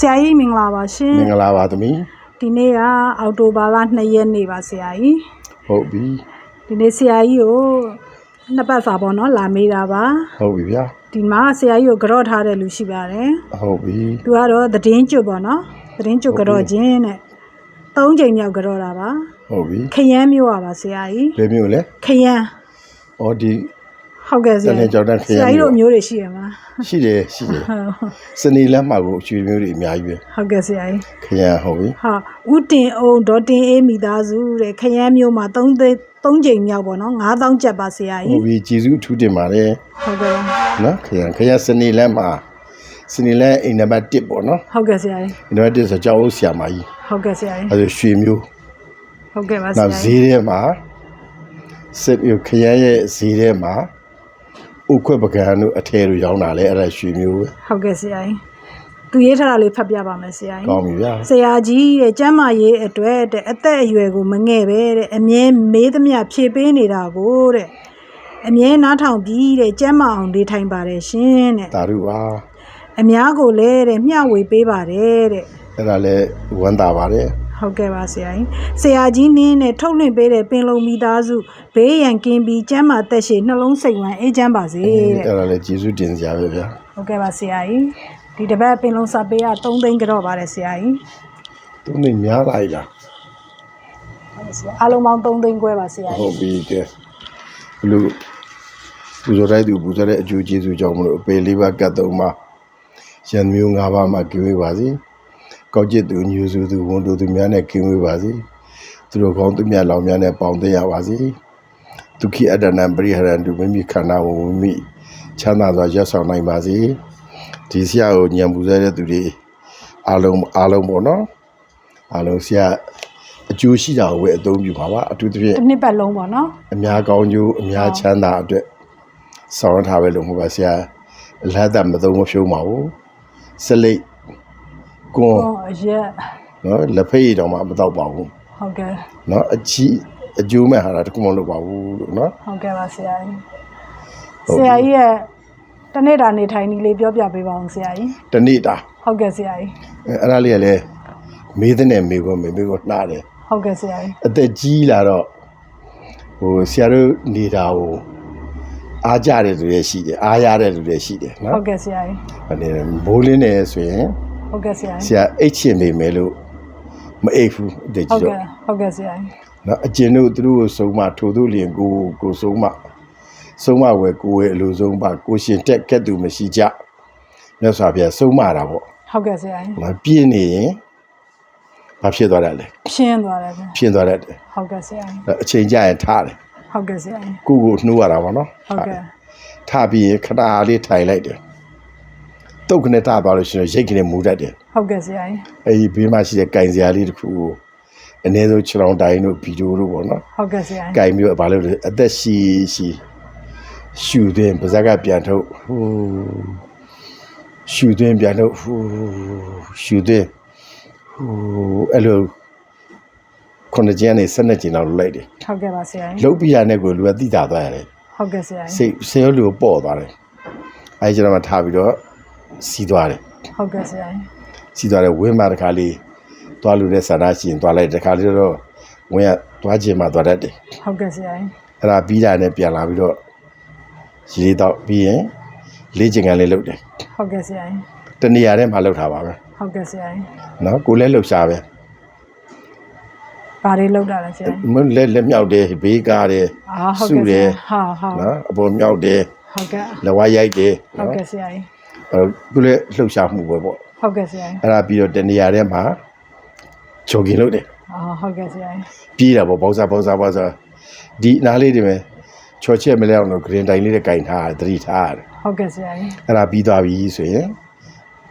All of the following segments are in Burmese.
ဆရာကြီးမင်္ဂလာပါရှင်မင်္ဂလာပါသမီးဒီနေ့ကအောက်တိုဘာလ2ရက်နေ့ပါဆရာကြီးဟုတ်ပြီဒီနေ့ဆရာကြီးကိုနှစ်ပတ်စာပေါ့နော်လာမေးတာပါဟုတ်ပြီဗျာဒီမှာဆရာကြီးကိုကြော့ထားတဲ့လူရှိပါတယ်ဟုတ်ပြီသူကတော့သတင်းကျွတ်ပေါ့နော်သတင်းကျွတ်ကြော့ခြင်းတဲ့သုံးချိန်မြောက်ကြော့တာပါဟုတ်ပြီခရမ်းမျိုးပါပါဆရာကြီးဘယ်မျိုးလဲခရမ်းဩဒီ ဟုတ်ကဲ့ဆရာတနေ့ကြောက်တဲ့ခရမ်းဆရာကြီးမျိုးတို့မျိုးတွေရှိရမှာရှိတယ်ရှိတယ်ဟုတ်စနေလက်မှာကိုအချွေမျိုးတွေအများကြီးဟုတ်ကဲ့ဆရာကြီးပဲခရမ်းဟုတ်ပြီဟာဦးတင်အောင်ဒေါ်တင်အေးမိသားစုတဲ့ခရမ်းမျိုးမှာ3သိ3ချိန်မြောက်ပေါ့နော်9000ကျပ်ပါဆရာဟုကြီးတ်ပြီကျေးဇူးထူးတင်ပါတယ်ဟုတ်ကဲ့နော်ခရမ်းခရမ်းစနေလက်မှာစနေလက်အိမ်နံပါတ်1ပေါ့နော်ဟုတ်ကဲ့ဆရာကြီးအိမ်နံပါတ်1ဆိုကြောက်ဦးဆရာမကြီးဟုတ်ကဲ့ဆရာကြီးအဲဒါရွှေမျိုးဟုတ်ကဲ့ပါဆနောက်ရာဈေးကြီးထဲမှာစစ်ရခရမ်းရဲ့ဈေးထဲမှာ ဥခွက်ပကံတို့အထည်တို့ရောင်းတာလဲအဲ့ဒါရွှေမျိုးပဲဟုတ်ကဲ့ဆရာကြီးသူရေးထားတာလေးဖတ်ပြပါမယ်ဆရာကြီးကောင်းပြီဗျာဆရာကြီးတဲ့ကျမ်းမာရေးအတွက်တဲ့အသက်အရွယ်ကိုမငဲ့ပဲတဲ့အမြဲမေးသမျှဖြေပေးနေတာကိုတဲ့အမြဲနားထောင်ပြီးတဲ့ကျမ်းမာအောင်နေထိုင်ပါတယ်ရှင်တဲ့တာရုပါအများကိုလည်းတဲ့မျှဝေပေးပါတယ်တဲ့အဲ့ဒါလဲဝမ်းသာပါတယ် ဟုတ်ကဲ့ပါဆရာကြီးဆရာကြီးနင်းနဲ့ထုတ်လွှင့်ပေးတဲ့ပင်လုံမိသားစုဘေးရန်ကင်းပြီးကျမ်းမာသက်ရှိနှလုံးစိတ်ဝမ်းအေးချမ်းပါစေတဲ့အဲ့ဒါလည်းကျေးဇူးတင်စရာပဲဗျာဟုတ်ကဲ့ပါဆရာကြီးဒီတစ်ပတ်ပင်လုံစာပေးက3သိန်းကြော့ပါတယ်ဆရာကြီးသူနေများလိုက်လားဟုတ်ဆရာအားလုံးပေါင်း3သိန်းခွဲပါဆရာဟုကြီးတ်ပြီကဲဘလို့ပူဇော်တိုက်သူပူဇော်တဲ့အကျိုးကျေးဇူးကြောင့်မလို့အပေလေးပါးကတ်တော်မှာရန်မျိုး၅ပါးမှာကင်းဝေးပါစေ ကောက်ကျစ်သူညူစုသူဝန်တို့သူများနဲ့ကင်းဝေးပါစေသူတို့ကောင်းသူများလောင်များနဲ့ပေါင်းသိရပါစေဒုက္ခိအတ္တနံပရိဟရန္တုမိမိခန္ဓာကိုမိမိချမ်းသာစွာရပ်ဆောင်နိုင်ပါစေဒီဆရာကိုညံပူဇော်တဲ့သူတွေအားလုံးအားလုံးပေါ့နော်အားလုံးဆရာအကျိုးရှိတာကိုပဲအသုံးပြုပါပါအထူးသဖြင့်တစ်နှစ်ပတ်လုံးပေါ့နော်အများကောင်းကျိုးအများချမ်းသာအတွက်ဆောင်ရထားပဲလို့မဟုတ်ပါဆရာအလဟတ်တမသုံးမဖြုံးပါဘူးစလိတ် ကွန်ဟောအရက်နော်လက်ဖိတ်တောင်မှမတော့ပါဘူးဟုတ်ကဲ့နော်အချီအကျိုးမဲ့ဟာတာတခုမှမလုပ်ပါဘူးလို့နော်ဟုတ်ကဲ့ပါဆရာကြီးဆရာကြီးရဲ့တနေ့တာနေထိုင်နည်းလေးပြောပြပေးပါအောင်ဆရာကြီးတနေ့တာဟုတ်ကဲ့ဆရာကြီးအဲအဲ့ဒါလေးကလည်းမေးတဲ့နဲ့မေးခွန်းမေးမေးခွန်းနှားတယ်ဟုတ်ကဲ့ဆရာကြီးအသက်ကြီးလာတော့ဟိုဆရာတို့နေတာကိုအားကြတဲ့လူတွေရှိတယ်အားရတဲ့လူတွေရှိတယ်ဟုနော်တ်ကဲ့ဆရာကြီးဟိုနေမိုးလင်းနေဆိုရင် ဟုတ်ကဲ့ဆရာဆကြီးရာအိတ်ချင်နေမယ်လို့မအိတ်ဘူးအတည်ဟုတ်ကြီးကဲ့တော့ဟုတ်ကဲ့ဆရာကြီးနော်အကျဉ်တို့သူတို့ကိုဆုံးမထိုသူလျင်ကိုကိုဆုံးမဆုံးမဝယ်ကိုဝယ်အလိုဆုံးပါကိုရှင်တက်ကက်သူမရှိကြမြတ်စွာဘုရားဆုံးမတာပေါ့ဟုတ်ကဲ့ဆရာကြီးနော်ပြင်းနေရင်ဘာဖြစ်သွားတယ်လဲဖြင်းသွားတယ်ဗျဖြင်းသွားတတ်တယ်ဟုတ်ကဲ့ဆရာကြီးအချိန်ကျရင်ထားတယ်ဟုတ်ကဲ့ဆရာကြီးကိုကိုနှိုးရတာပေါ့နော်ဟုတ်ကဲ့ထားပြီးရင်ခဏလေးထိုင်လိုက်တယ် တုတ်ခနဲ့ထားသွားလို့ရှိရင်ရိတ်ခနဲ့မူတတ်တယ်ဟုတ်ကဲ့ဆရာကြီးအဲဒီဘေးမှာရှိတဲ့ကင်စရာလေးတစ်ခုကိုအနည်းဆုံးခြေထောင်တိုင်းတို့ဗီဒီယိုတို့ပေါ့နော်ဟုတ်ကဲ့ဆရာကြီးကင်မျိုးဘာလို့လဲအသက်ရှိရှိရှူသွင်းပါဇက်ကပြန်ထုတ်ဟူရှူသွင်းပြန်ထုတ်ဟူရှူသွင်းဟူအဲ့လိုခုနှစ်ကျန်းနေ၁၂ကျင်းလောက်လုပ်လိုက်တယ်ဟုတ်ကဲ့ပါဆရာကြီးလုတ်ပြရတဲ့ကိုလူကတိတာသွားရတယ်ဟုတ်ကဲ့ဆရာကြီးစိတ်ဆေရောလူကိုပေါ့သွားတယ်အဲဒီကျတော့မှထားပြီးတော့ စီးသွားတယ်ဟုတ်ကဲ့ဆရာကြီးစီးသွားတယ်ဝင်းမှာတစ်ခါလေးသွားလို့တဲ့ဆန္ဒရှိရင်သွားလိုက်တစ်ခါလေးတော့ဝင်းကသွားခြင်းမှသွားတတ်တယ်ဟုတ်ကဲ့ဆရာကြီးအဲ့ဒါပြီးတာနဲ့ပြန်လာပြီးတော့ရေလေးတော့ပြီးရင်လေးချင်ကန်လေးလုပ်တယ်ဟုတ်ကဲ့ဆရာကြီးတနေရာထဲမှာလုပ်ထားပါပဲဟုတ်ကဲ့ဆရာကြီးနော်ကိုလည်းလှုပ်ရှားပဲဘာတွေလောက်တာလဲဆရာကြီးမလက်လက်မြောက်တယ်ဘေးကားတယ်အာဟုတ်စုကဲ့ဆတယ်ရာဟာဟာနော်အပေါ်မြောက်တယ်ဟုတ်ကဲ့လက်ဝါးရိုက်တယ်ဟုတ်နော်ကဲ့ဆရာကြီး အဲ့ကိုလည်းလှုပ်ရှားမှုပဲပေါ့ဟုတ်ကဲ့ဆရာကြီးအဲ့ဒါပြီးတော့တနေရာထဲမှာဂျော်ကင်လုပ်တယ်အာဟုတ်ကဲ့ဆရာကြီးပြေးတာပေါ့ဘောက်စားဘောက်စားဘောက်စားဒီအနားလေးတွေပဲချော်ချက်မလဲအောင်လို့ဂရင်တိုင်လေးနဲ့ကင်ထားတယ်သတိထားရတယ်ဟုတ်ကဲ့ဆရာကြီးအဲ့ဒါပြီးသွားပြီဆိုရင်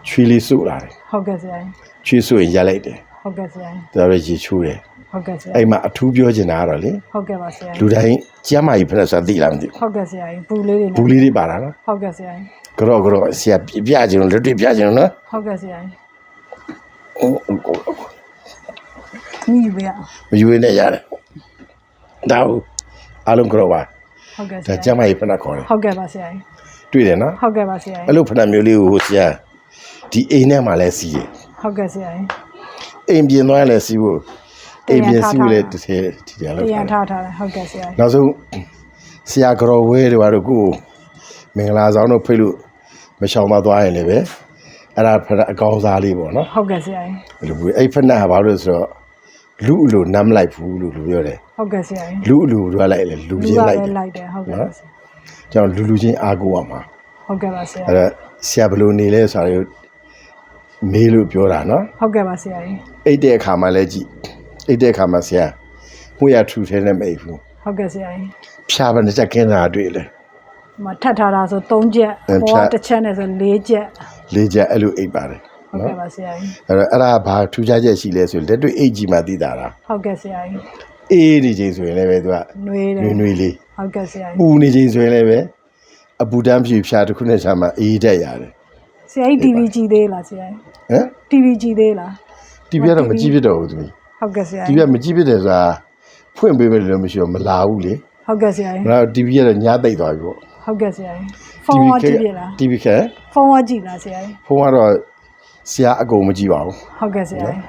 ချွေးလေးစုလာတယ်ဟုတ်ကဲ့ဆရာကြီးချွေးစုရင်ရက်လိုက်တယ်ဟုတ်ကဲ့ဆရာကြီးဒါတော့ရေချိုးတယ်ဟုတ်ကဲ့ဆရာအဲ့မှာအထူးပြောချင်တာကတော့လေဟုတ်ကဲ့ပါဆရာလူတိုင်းကျမ်းမာရေးဖရက်ဆိုတာသိလားမသိဟုတ်ကဲ့ဆရာကြီးဘူးလေးတွေဘူးဘူးလေးတွေပါတာနော်ဟုတ်ကဲ့ဆရာ ကြီးကြော့ကြော့ဆရာပြပြချင်လို့လက်တွေပြချင်လို့နော်ဟုတ်ကဲ့ဆရာကြီးဟုတ်ဟုတ်ဟုတ်မိယူပေးရမယူရနဲ့ရတယ်ဒါဟုတ်အားလုံးကြော့ပါဟုတ်ကဲ့ဆဒါရာကျမ်းမာရေးဖရက်ခေါ်တယ်ဟုတ်ကဲ့ပါဆရာကြီးတွေ့တယ်နော်ဟုတ်ကဲ့ပါဆရာအဲ့ကြီးလိုဖရက်မျိုးလေးကိုဆရာဒီအိမ်ထဲမှာလဲစီးတယ်ဟဟုတ်ကဲ့ဆရာကြီးအိမ်ပြင်သွားရင်လည်းစီးဖို့အိမ်ပြင်စီးဖို့လည်းတစ်ထည်ဒီတရားလောက်တရားထားထားထားတယ်ဟုတ်ကဲ့ဆရာကြီးနောက်ဆုံးဆရာကတော်ဝဲတွေဘာလို့ကိုယ်မင်္ဂလာဆောင်တို့ဖိတ်လို့ မရှောင်မသွားရင်လည်းပဲအဲ့ဒါဖက်အကောင်းစားလေးပေါ့နော်ဟုတ်ကဲ့ဆရာကြီးဘယ်လိုပြောအဲ့ဖက်နဲ့ကဘာလို့လဲဆိုတော့လူအလိုနမ်းမလိုက်ဘူးလို့လူပြောတယ်ဟုတ်ကဲ့ဆရာကြီးလူအလိုတို့ကလိုက်လေလူလူချင်းကလိုက်ပဲတယ်လိုက်တယ်ဟုတ်ကဲ့ပါဆရာကျွန်တော်လူလူချင်းအားကိုးရမှာဟုတ်ကဲ့ပါဆရာအဲ့တော့ဆရာဘယ်လိုနေလဲဆိုတာကိုမေးလို့ပြောတာနော်ဟုတ်ကဲ့ပါဆရာကြီးအိတ်တဲ့အခါမှလည်းကြည့်အိတ်တဲ့အခါမှာဆရာမှုရထူထဲနဲ့မအိပ်ဘူးဟုတ်ကဲ့ဆရာကြီးဖြာပါနဲ့ချက်ကင်းတာတွေ့လေ ဒီမှာထပ်ထားတာဆို3ချက်အဲဖြတ်ပေါ်တစ်ချက်နဲ့ဆို4ချက်လေးချက်အဲ့လိုအိပ်ပါတယ်ဟုတ်ကဲ့ပါဆရာကြီးအဲ့တော့အဲ့ဒါဘာထူးခြားချက်ရှိလဲဆိုလက်တွေ့အိတ်ကြီးမှသိတာလားဟုတ်ကဲ့ဆရာကြီးအေးဒီချိန်ဆိုရင်လည်းပဲသူကနှွေးတယ်နွေနွေလေးဟုတ်ကဲ့ဆရာပူကြီးနေချိန်ဆိုရင်လည်းပဲအပူတန်းဖြူဖြာတစ်ခုနဲ့ချာမှအေးတက်ရတယ်ဆရာကြီး TV ကြည့်သေးလားဆရာကြီး ဟမ် TV ကြည့်သေးလားတီဗီကတော့မကြည့်ဖြစ်တော့ဘူးသူဟုတ်ကဲ့ဆရာတီကြီးဗီကမကြည့်ဖြစ်တယ်ဆိုတာဖွင့်ပေးမယ်လို့မရှိတော့မလာဘူးလေဟုတ်ကဲ့ဆရာကြီးငါတီဗီကတော့ညားသိပ်သွားပြီပေါ့ ဟုတ်ကဲ့ဆရာကြီးဖုန်းဝကြည့်ပြလားတီဗီကဖုန်းဝကြည့်လားဆရာကြီးဖုန်းကတော့ဆရာအကုန်မကြည့်ပါဘူးဟုတ်ကဲ့ဆရာကြီး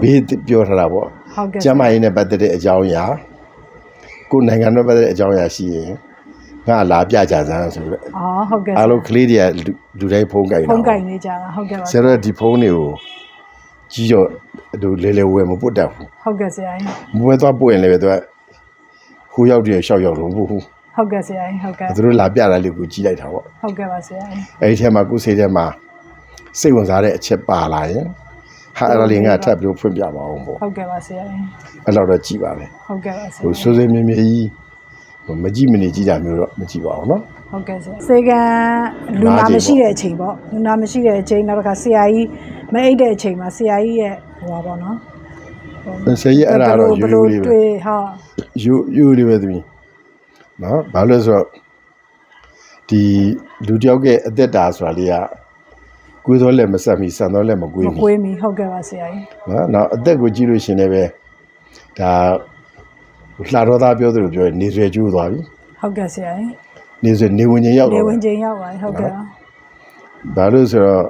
ဘေးပြောထားတာပေါ့ဟုတ်ကဲ့ကျမ်းမာရေးနဲ့ပတ်သက်တဲ့အကြောင်းအရာကိုယ်နိုင်ငံနဲ့ပတ်သက်တဲ့အကြောင်းအရာရှိရင်ငါလာပြကြစမ်းဆိုပြီးတော့အော်ဟုတ်ကဲ့အားလုံးကလေးတွေကလူလူတိုင်းဖုန်းကြိုက်ဖုတာန်းကင်နေကြတာဟုတ်ကဲ့ပါဆရာတို့ကဒီဖုန်းတွေကိုကြီးတော့သူလဲလဲဝဲမပုတ်တတ်ဘူးဟုတ်ကဲ့ဆရာကြီးမဝဲသွားပို့ရင်လည်းပဲသူကဟိုရောက်တည်းရှောက်ရောက်တော့မဟုတ်ဘူး ဟုတ်ကဲ့ဆရာကြီးဟုတ်ကဲ့ သူတို့လာပြတာလေးကိုကြီးလိုက်တာပေါ့ ဟုတ်ကဲ့ပါဆရာကြီး အဲ့ဒီထဲမှာကိုယ်စိတ်ထဲမှာစိတ်ဝင်စားတဲ့အချက်ပါလာရင်ဟာအဲ့ဒါလေးငါထပ်ပြီးတော့ဖွင့်ပြပါအောင်ပေါ့ ဟုတ်ကဲ့ပါဆရာကြီး အဲ့လောက်တော့ကြည်ပါလေ ဟုတ်ကဲ့ပါဆရာ ဟို ကြီး စိုးစိုးမြဲမြဲကြီးဟိုမကြည့်မနေကြည့်တာမျိုးတော့မကြည့်ပါဘူးเนาะ ဟုတ်ကဲ့ဆရာစေကန်လူနာမရှိတဲ့အချိန်ပေါ့လူနာမရှိတဲ့အချိန်နောက်တစ်ခါဆရာကြီးမအိတ်တဲ့အချိန်မှာဆရာကြီးရဲ့ဟိုပါပေါ့နော် ဆရာကြီးအဲ့ဒါတော့ယူ ဘယ် ယူ လို လေးပဲ တွေ့ဟာ ယူယူလေးပဲသမီး နော်ဘာလို့လဲဆိုတော့ဒီလူတယောက်ရဲ့အသက်တာဆိုတာလေးကကိုယ်တော်လည်းမဆက်မီဆန်တော်လည်းမကွေးမမီကွေးမီဟုတ်ကဲ့ပါဆရာကြီးနော်နောက်အသက်ကိုကြည့်လို့ရှရင်လည်းပဲဒါလှတော်သားပြောသလိုပြောရင်နေဆွေကျိုးသွားပြီဟုတ်ကဲ့ဆရာကြီးနေဆွေနေဝင်ချင်းရောက်နေတော့ဝင်ချိန်ရောက်ပါပြီဟုတ်ကဲ့ပါဘာလို့ဆိုတော့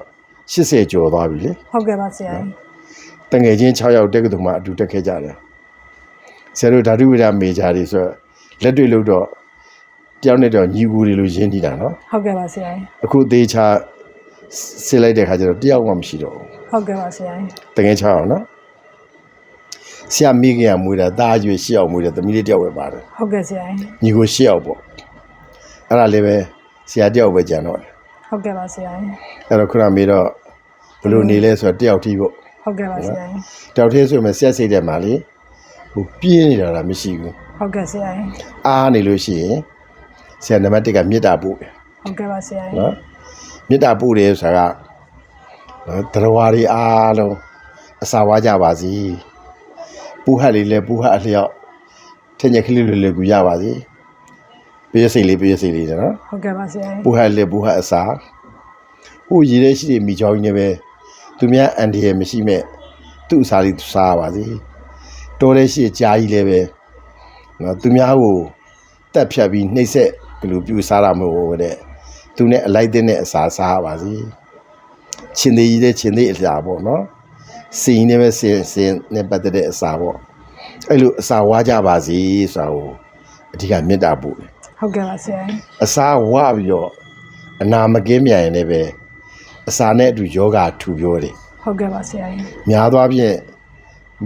80ကျော်သွားပြီလေဟုတ်ကဲ့ပါဆရာကြီးတငယ်ချင်း6ယောက်တက်ကတူမှအတူတက်ခဲ့ကြတယ်ဆရာတို့ဓာတုဝိဒမေဂျာတွေဆိုတော့ လက်တွေ့လို့တော့တယောက်နဲ့တော့ညီကူတွေလိုရင်းနေတာနော်ဟုတ်ကဲ့ပါဆရာကြီးအခုသေးချာစစ်လိုက်တဲ့ခါကျတော့တယောက်မှမရှိတော့ဘူးဟုတ်ကဲ့ပါဆရာကြီးတငယ်6ယောက်နော်ဆရာမိခင်ကမွေးတာတာအကျွေး10ယောက်မွေးတယ်သမီးလေးတယောက်ပဲပါတယ်ဟုတ်ကဲ့ဆရာကြီးညီကို10ယောက်ပေါ့အဲ့ဒါလေးပဲဆရာတယောက်ပဲကြံတော့တယ်ဟုတ်ကဲ့ပါဆရာကြီးအဲ့တော့ခုနမေးတော့ဘယ်လိုနေလဲဆိုတော့တယောက်ထိပေါ့ဟုတ်ကဲ့ပါဆရာကြီးတယောက်သေးဆိုရင်ဆက်စိတ်တဲ့မှာလေဟိုပြင်းနေတာလားမရှိဘူး ဟုတ်ကဲ့ဆရာကြီးအားနေလို့ရှိရင်ဆရာနံပါတ်1ကမေတ္တာပို့တယ်ဟုတ်ကဲ့ပါဆရာကြီးနော်မေတ္တာပို့တယ်ဆိုတာကနော်တရားဝါတွေအားလုံးအစာဝါကြပါစီပူဟတ်လေးလည်းပူဟတ်အလျောက်ထင်ရကလေးလေးလေးကူရပါစီပြည့်စိတ်လေးပြည့်စိတ်လေးနော်ဟုတ်ကဲ့ပါဆရာကြီးပူဟတ်လေးပူဟတ်အစာဟိုရည်တဲ့ရှိတဲ့မိချောင်းကြီးနဲ့ပဲသူများအန်ဒီရမရှိမဲ့သူ့အစာလေးသူစားပါစီတော်တဲ့ရှိကြားကြီးလည်းပဲ နော်သူများကိုတက်ဖြတ်ပြီးနှိမ့်ဆက်ဘယ်လိုပြူစားတာမဟုတ်ဘူးတဲ့သူနဲ့အလိုက်တဲ့အစာစားပါစီချင်းသေးကြီးတဲ့ချင်းသေးအစာပေါ့နော်စင်နေပဲစင်စင်နဲ့ပတ်သက်တဲ့အစာပေါ့အဲ့လိုအစာဝါကြပါစီဆိုတာကိုအဓိကမေတ္တာပို့တယ်ဟုတ်ကဲ့ပါဆရာကြီးအစာဝပြီးတော့အနာမကင်းမြန်ရင်လည်းပဲအစာနဲ့အတူယောဂထူပြောတယ်ဟုတ်ကဲ့ပါဆရာကြီးများသောအားဖြင့်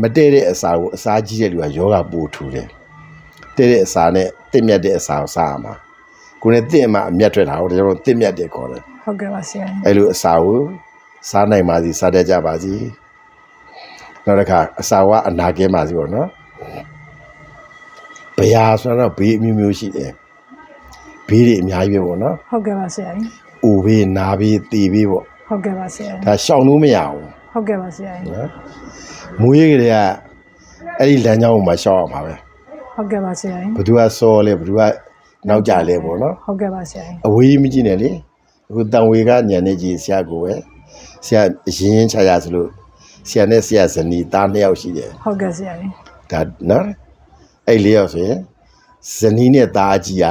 မတည့်တဲ့အစာကိုအစာကြီးတဲ့လူကယောဂပိုထူတယ် တည့်တဲ့အစာနဲ့တင့်မြတ်တဲ့အစာကိုစားရမှာကိုယ်နဲ့တင့်မှအမျက်ထွက်တာဟိုကျွန်တော်တင့်မြတ်တယ်ခေါ်တယ်ဟုတ်ကဲ့ပါဆရာကြီးအဲ့လိုအစာကိုစားနိုင်ပါစီစားတတ်ကြပါစီနောက်တစ်ခါအစာကအနာကင်းပါစီပေါ့နော်ဘယာဆိုတော့ဘေးအမျိုးမျိုးရှိတယ်ဘေးတွေအများကြီးပဲပေါ့နော်ဟုတ်ကဲ့ပါဆရာကြီးအိုဘေးနာဘေးတေဘေးပေါ့ဟုတ်ကဲ့ပါဆရာကြီးဒါရှောင်လို့မရဘူးဟုတ်ကဲ့ပါဆရာကြီးနော်မွေးကလေးကအဲ့ဒီလမ်းကြောင်းကိုမှရှောင်အောင်ပါပဲ ဟုတ်ကဲ့ပါဆရာကြီးဘသူကစောလဲဘသူကနောက်ကြလဲပေါ့နော်ဟုတ်ကဲ့ပါဆရာကြီးအဝေးကြီးမကြည့်နဲ့လေအခုတန်ဝေကညံနေကြီးဆရာကိုပဲဆရာရင်းရင်းချရဆိုလို့ဆရာနဲ့ဆရာဇနီးသားနှစ်ယောက်ရှိတယ်ဟုတ်ကဲ့ဆရာကြီးဒါနော်အဲ့လေးယောက်ဆိုရင်ဇနီးနဲ့သားအကြီးက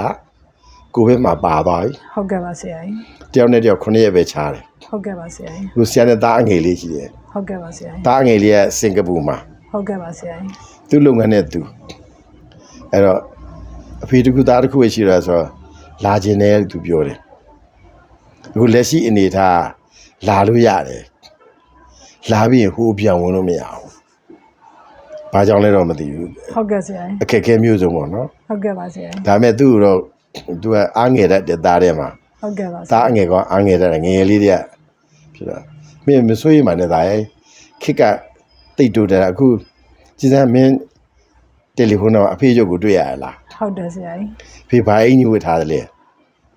ကိုယ်ဘက်မှာပါသွားပြီဟုတ်ကဲ့ပါဆရာကြီးတယောက်နဲ့တယောက်9ရက်ပဲချားတယ်ဟုတ်ကဲ့ပါဆရာကြီးအခုဆရာနဲ့သားအငယ်လေးရှိတယ်ဟုတ်ကဲ့ပါဆရာကြီးသားအငယ်လေးကစင်ကာပူမှာဟုတ်ကဲ့ပါဆရာကြီးသူ့လုပ်ငန်းနဲ့သူ အဲ့တော့အဖေတကူသားတစ်ခုပဲရှိရဆိုတော့လာခြင်းတယ်လို့သူပြောတယ်အခုလက်ရှိအနေထားလာလို့ရတယ်လာပြီးရင်ဟိုးပြန်ဝင်လို့မရဘူးဘာကြောင့်လဲတော့မသိဘူးဟုတ်ကဲ့ဆရာကြီးအခက်အခဲမျိုးစုံပေါ့နော်ဟုတ်ကဲ့ပါဆရာကြီးဒါပေမဲ့သူ့ကိုတော့သူကအားငယ်တဲ့သားထဲမှာဟုတ်ကဲ့ပါဆရာသားအငယ်ကအားငယ်တဲ့ငယ်ငယ်လေးတွေကဖြစ်တော့မင်းမဆွေးရမှနဲ့သားရဲ့ခစ်ကတိတ်တူတယ်အခုကြည်စမ်းမင်း တယ်လီဖုန်းတော့အဖေရုပ်ကိုတွေ့ရလားဟုတ်တယ်ဆရာကြီးဖေဘာအင်းကြီးဝတ်ထားတယ်လေ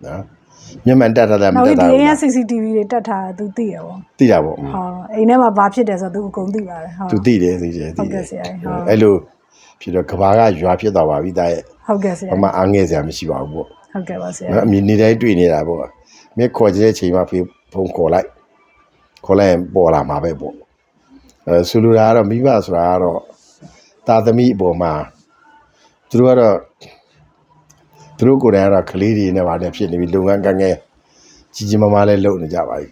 နော်မျက်မှန်တက်ထားတယ်မနောက်တက်ဒီထားအိဘူးမ်ကလား CCTV တွေတက်ထားတာ तू သိရပါသိတာပေါ့ဟောအိမ်ထဲမှာဘာဖြစ်တယ်ဆိုတော့ तू အကုန်သိပါတယ်ဟောသူသိတယ်သိတယ်ဟုတ်သိကဲ့တယ်ဆရာကြီးဟုတ်အဲ့လိုဖြစ်တော့ကဘာကရွာဖြစ်သွားပါပြီတာရဲ့ဟုတ်ကဲ့ဆရာအမအားငယ်စရာမရှိပါဘူးပေါ့ဟုတ်ကဲ့ပါဆရာနော်အမြင်နေတိုင်းတွေ့နေတာပေါ့မြက်ခေါ်ကြတဲ့ချိန်မှာဖေဖုန်းခေါ်လိုက်ခေါ်လိုက်ရင်ပေါ်လာမှာပဲပေါ့အဲဆိုလိုတာကတော့မိဘဆိုတာကတော့ တာသမီအပေါ်မှာသူတို့ကတော့သူတို့ကိုယ်တိုင်ကတော့ကလေးတွေနဲ့ဗာနဲ့ဖြစ်နေပြီလုပ်ငန်းကငယ်ကြီးကြီးမားမားလေးလုပ်နေကြပါပြီ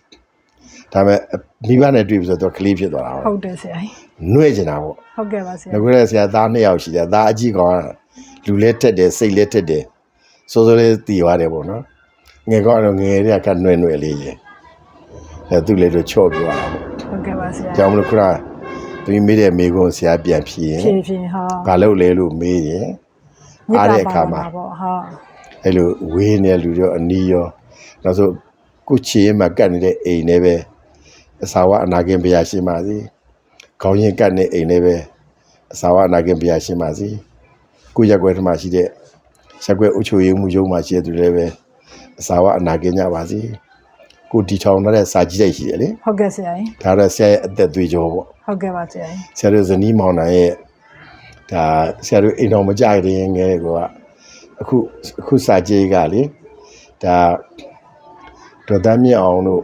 ဒါပေမဲ့မိဘနဲ့တွေ့ပြီဆိုတော့ကလေးဖြစ်သွားတာဟုပေါ့တ်တယ်ဆရာကြီးနှွဲ့ကျင်တာပေါ့ဟုတ်ကဲ့ပါဆရာငါကလည်းဆရာသားနှစ်ယောက်ရှိတယ်သားအကြီးကောင်ကလူလဲတက်တယ်စိတ်လဲတက်တယ်စိုးစိုးလေးတည်သွားတယ်ပေါ့နော်ငယ်ကောင်ကတော့ငယ်တွေကကနှွဲ့နှွဲ့လေးရဲ့အဲသူ့လေးတို့ချော့ပြောတာပေါ့ဟုတ်ကဲ့ပါဆရာကြောင့်မလို့ခရ သူမေးတဲ့မေကုန်းဆရာပြန်ဖြေရင်ဖြည်းဖြည်းဟောဘာလုပ်လဲလို့မေးရင်အားတဲ့အခါမှာပေါ့ဟောအဲ့လိုဝေးနေလူရောအနီးရောနောက်ဆိုကုချီရင်မှာကတ်နေတဲ့အိမ်နဲ့ပဲအစာဝအနာကင်ဘုရားရှင်ပါစီခေါင်းရင်ကတ်နေအိမ်နဲ့ပဲအစာဝအနာကင်ဘုရားရှင်ပါစီကိုရက်ွယ်ထမရှိတဲ့ရက်ွယ်အုပ်ချုပ်ရေးမှုရုံးမှာရှိတဲ့သူတွေလည်းပဲအစာဝအနာကင်ကြပါစီ ကိုတီထောင်ထားတဲ့စာကြီးတိုက်ရှိတယ်လေဟုတ်ကဲ့ဆရာကြီးဒါတော့ဆရာရဲ့အသက်သွေးကြောပေါ့ဟုတ်ကဲ့ပါဆရာကြီးဆရာတို့ဇနီးမောင်နှံရဲ့ဒါဆရာတို့အိမ်တော်မကြတဲ့ငယ်ကအခုအခုစာကြေးကလေဒါဒေါ်သားမြင့်အောင်တို့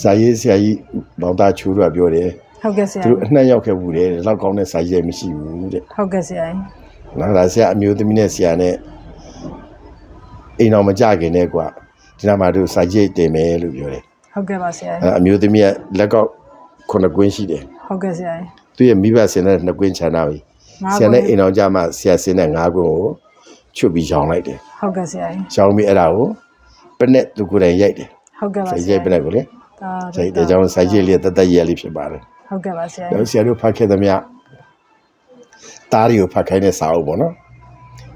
စာရေးဆရာကြီးမောင်သားချူတို့ကပြောတယ်ဟုတ်ကဲ့ဆရာသူကြီးတို့အနှံ့ရောက်ခဲ့ဘူးတယ်လောက်ကောင်းတဲ့စာရေးမရှိဘူးတဲ့ဟုတ်ကဲ့ဆရာကြီးနော်ဒါဆရာအမျိုးသမီးနဲ့ဆရာနဲ့အိမ်တော်မကြခင်နဲ့ကွာ ဒီနားမှာတို့စာရေးတင်မယ်လို့ပြောတယ်ဟုတ်ကဲ့ပါဆရာအဲကြီးအမျိုးသမီးကလက်ကောက်ခုနှစ်ကွင်းရှိတယ်ဟုတ်ကဲ့ဆရာကြီးသူရဲ့မိဘဆင်တဲ့နှစ်ကွင်းချမ်းသာပြီငါးဆရာနဲ့ကွင်းအိမ်တော်ကြမှာဆရာဆင်းတဲ့ငါးကွင်းကိုချွတ်ပြီးရောင်းလိုက်တယ်ဟုတ်ကဲ့ဆရာကြီးရောင်းပြီးအဲ့ဒါကိုပနက်သူကိုယ်တိုင်ရိုက်တယ်ဟုတ်ကဲ့ပါဆိုင်ဆရာရိုက်ပနက်ကိုလေဒါဆိုင်တဲ့ကြောင့်ဆိုင်ကြီးလေးတက်တက်ရလေးဖြစ်ပါတယ်ဟုတ်ကဲ့ပါဆရာဒါကြီးဆရာတို့ဖတ်ခဲ့သမျှတားရီကိုဖတ်ခိုင်းတဲ့စာအုပ်ပေါ့နော်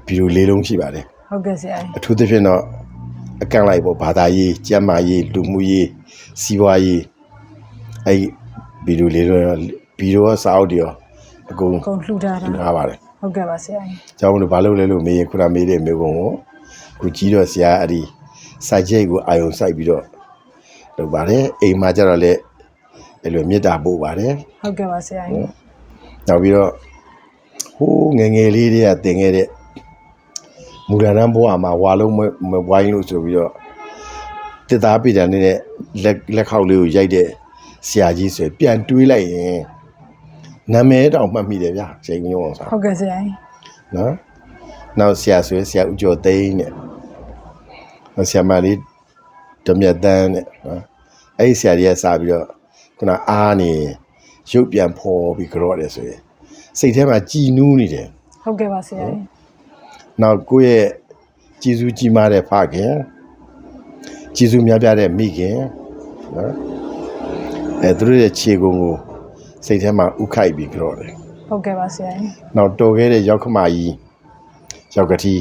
ဗီဒီယိုလေးလုံးရှိပါတယ်ဟုတ်ကဲ့ဆရာကြီးအထူးသဖြင့်တော့ အကန့်လိုက်ပေါ့ဘာသာရေးကျမ်းမာရေးလူမှုရေးစီးပွားရေးအဲ့ဗီဒီယိုလေးတော့ဗီဒီယိုကစာအုပ်တွေရောအကုန်အကုန်လှူထားတာထားပါတယ်ဟုတ်ကဲ့ပါဆရာကြီးကျောင်းလို့ဘာလို့လဲလို့မေးရင်ခုနမေးတဲ့မေးခွန်းကိုခုကြီးတော့ဆရာအဲ့ဒီစိုက်ချိတ်ကိုအာယုံစိုက်ပြီးတော့လုပ်ပါတယ်အိမ်မှာကျတော့လေအဲ့လိုမေတ္တာပို့ပါတယ်ဟုတ်ကဲ့ပါဆရာကြီးနောက်ပြီးတော့ဟိုးငယ်ငယ်လေးတွေကတင်ခဲ့တဲ့ မူရဏဘဝမှာဝါလုံးမမဝိုင်းလို့ဆိုပြီးတော့တစ်သားပိတန်နေတဲ့လက်လက်ခောက်လေးကိုရိုက်တဲ့ဆရာကြီးဆိုရင်ပြန်တွေးလိုက်ရင်နာမည်တောင်မှတ်မိတယ်ဗျာချိန်မျိုးအောင်ဆိုဟုတ်ကဲ့ဆရာကြီးနော်နောက်ဆရာဆိုရင်ဆရာဦးကျော်သိန်းနဲ့နောက်ဆရာမလေးဓမြတ်တန်းနဲ့နော်အဲ့ဒီဆရာကြီးကစပြီးတော့ခုနအားနေရုပ်ပြန်ဖော်ပြီးကြော့တယ်ဆိုရင်စိတ်ထဲမှာကြည်နူးနေတယ်ဟုတ်ကဲ့ပါဆရာကြီး နောက်ကိုယ့်ရဲ့ကြည်စုကြီးမားတဲ့ဖခင်ကြည်စုများပြားတဲ့မိခင်နော်အဲသူတို့ရဲ့ခြေကုံကိုစိတ်ထဲမှာဥခိုက်ပြီးကြော့တယ်ဟုတ်ကဲ့ပါဆရာကြီးနောက်တော်ခဲ့တဲ့ရောက်ခမကြီးရောက်ကတိ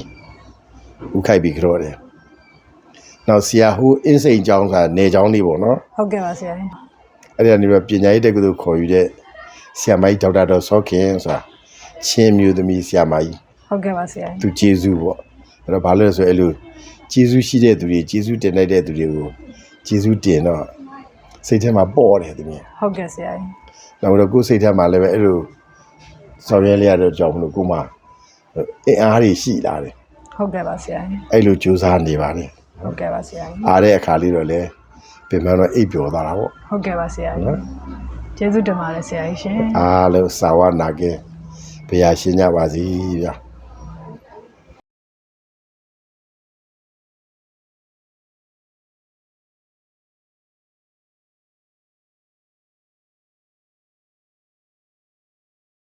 ဥခိုက်ပြီးကြော့တယ်နောက်ဆရာဟိုအင်းစိန်ကျောင်းဆိုတာနေကျောင်းလေးပေါ့နော်ဟုတ်ကဲ့ပါဆရာကြီးအဲ့ဒီကနေပြီးပညာရေးတက္ကသိုလ်ခေါ်ယူတဲ့ဆရာမကြီးဒေါက်တာတော်စောခင်ဆိုတာချင်းမျိုးသမီးဆရာမကြီး ဟုတ်ကဲ့ပါဆရာကြီးသူကျေးဇူးပေါ့အဲ့တော့ဘာလို့လဲဆိုအဲ့လိုကျေးဇူးရှိတဲ့သူတွေကျေးဇူးတင်လိုက်တဲ့သူတွေကိုကျေးဇူးတင်တော့စိတ်ထဲမှာပေါ့တယ်သူမြင်ဟုတ်ကဲ့ဆရာကြီးနောက်တော့ကိုယ်စိတ်ထဲမှာလည်းပဲအဲ့လိုဆောင်ရွက်ရတဲ့ကြောင့်မလို့ကိုယ်မှအင်အားတွေရှိလာတယ်ဟုတ်ကဲ့ပါဆရာကြီးအဲ့လိုကြိုးစားနေပါနဲ့ဟုတ်ကဲ့ပါဆရာကြီးအားတဲ့အခါလေးတော့လေပြင်မှန်းတော့အိပ်ပျော်သွားတာပေါ့ဟုတ်ကဲ့ပါဆရာကြီးနော်ကျေးဇူးတင်ပါတယ်ဆရာကြီးရှင်အားလုံးစာဝနာကဲဘုရားရှင်ကြပါစီဗျာ